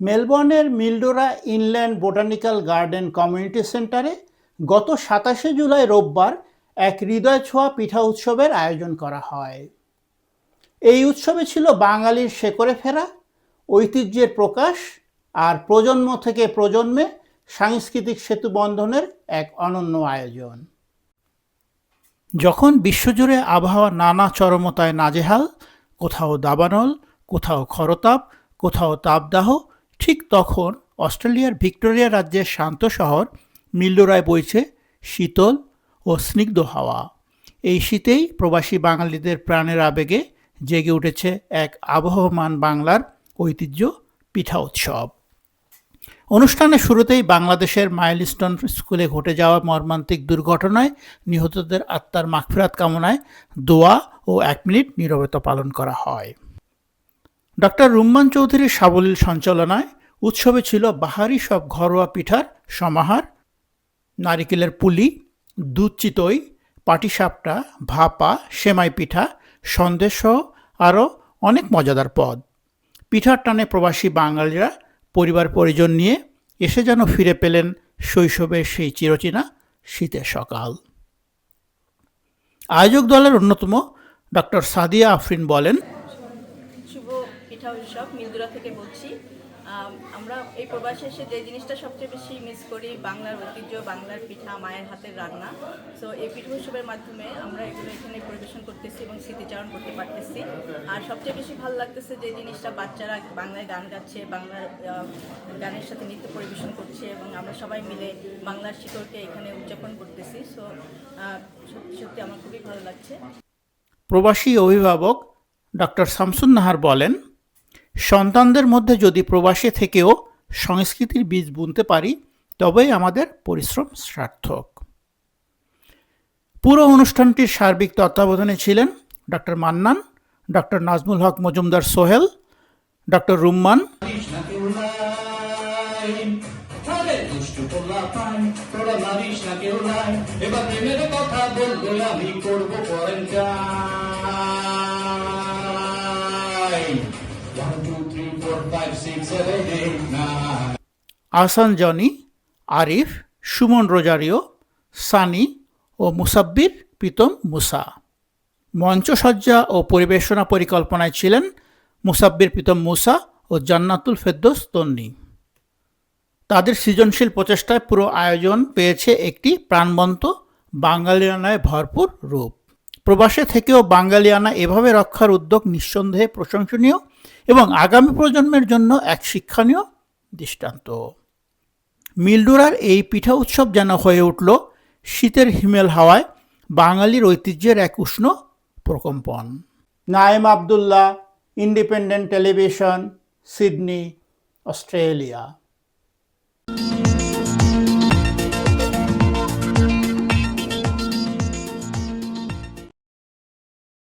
মেলবোর্নের Mildura inland botanical garden community সেন্টারে গত সাতাশে জুলাই রোববার এক হৃদয় ছোঁয়া পিঠা উৎসবের আয়োজন করা হয়। এই উৎসবে ছিল বাঙালির শেকরে ফেরা, ঐতিহ্যের প্রকাশ আর প্রজন্ম থেকে প্রজন্মে সাংস্কৃতিক সেতু বন্ধনের এক অনন্য আয়োজন। যখন বিশ্বজুড়ে আবহাওয়া নানা চরমতায় নাজেহাল, কোথাও দাবানল, কোথাও খরতাপ, কোথাও তাপদাহ ঠিক তখন অস্ট্রেলিয়ার ভিক্টোরিয়া রাজ্যের শান্ত শহর মিল্ডোরায় বইছে শীতল ও স্নিগ্ধ হাওয়া। এই শীতেই প্রবাসী বাঙালিদের প্রাণের আবেগে জেগে উঠেছে এক আবহমান বাংলার ঐতিহ্য পিঠা উৎসব। অনুষ্ঠানের শুরুতেই বাংলাদেশের মাইলস্টোন স্কুলে ঘটে যাওয়া মর্মান্তিক দুর্ঘটনায় নিহতদের আত্মার মাগফিরাত কামনায় দোয়া ও এক মিনিট নীরবতা পালন করা হয়। ডক্টর রুম্মান চৌধুরীর সাবলীল সঞ্চালনায় উৎসবে ছিল বাহারি সব ঘরোয়া পিঠার সমাহার, নারিকেলের পুলি, দুধ চিতই, পাটিসাপটা, ভাপা, সেমাই পিঠা, সন্দেশ আরও অনেক মজাদার পদ। পিঠার টানে প্রবাসী বাঙালিরা পরিবার পরিজন নিয়ে এসে যেন ফিরে পেলেন শৈশবের সেই চিরচেনা শীতের সকাল। আয়োজক দলের অন্যতম ডক্টর সাদিয়া আফরিন বলেন পিঠা উৎসব মিলদুরা থেকে বলছি। আমরা এই প্রবাসে এসে যে জিনিসটা সবচেয়ে বেশি মিস করি, বাংলার ঐতিহ্য, বাংলার পিঠা, মায়ের হাতের রান্না। সো এই পিঠা উৎসবের মাধ্যমে আমরা এগুলো এখানে পরিবেশন করতেছি এবং স্মৃতিচারণ করতে পারতেছি। আর সবচেয়ে বেশি ভালো লাগতেছে যে জিনিসটা বাচ্চারা বাংলায় গান গাচ্ছে, বাংলার গানের সাথে নৃত্য পরিবেশন করছে এবং আমরা সবাই মিলে বাংলার শিকড়কে এখানে উদযাপন করতেছি। সো সত্যি সত্যি আমার খুবই ভালো লাগছে। প্রবাসী অভিভাবক ডক্টর শামসুন নাহার বলেন সন্তানদের মধ্যে যদি প্রবাসে থেকেও সংস্কৃতির বীজ বুনতে পারি, তবেই আমাদের পরিশ্রম সার্থক। পুরো অনুষ্ঠানটির সার্বিক তত্ত্বাবধানে ছিলেন doctor Mannan, doctor Nazmul Haque Majumder Sohel, doctor Rumman. কথা আহসান জনি, আরিফ, সুমন রোজারিও, সানি ও মুসাব্বির প্রীতম মুসা। মঞ্চসজ্জা ও পরিবেশনা পরিকল্পনায় ছিলেন মুসাব্বির প্রীতম মুসা ও জান্নাতুল ফেদ্দোস তন্নি। তাদের সৃজনশীল প্রচেষ্টায় পুরো আয়োজন পেয়েছে একটি প্রাণবন্ত বাঙালিয়ানায় ভরপুর রূপ। প্রবাসে থেকেও বাঙালিয়ানা এভাবে রক্ষার উদ্যোগ নিঃসন্দেহে প্রশংসনীয় এবং আগামী প্রজন্মের জন্য এক শিক্ষণীয় দৃষ্টান্ত। মিলডোরার এই পিঠা উৎসব যেন হয়ে উঠল শীতের হিমেল হাওয়ায় বাঙালির ঐতিহ্যের এক উষ্ণ প্রকম্পন। Nayem Abdullah, Independent Television, Sydney, Australia.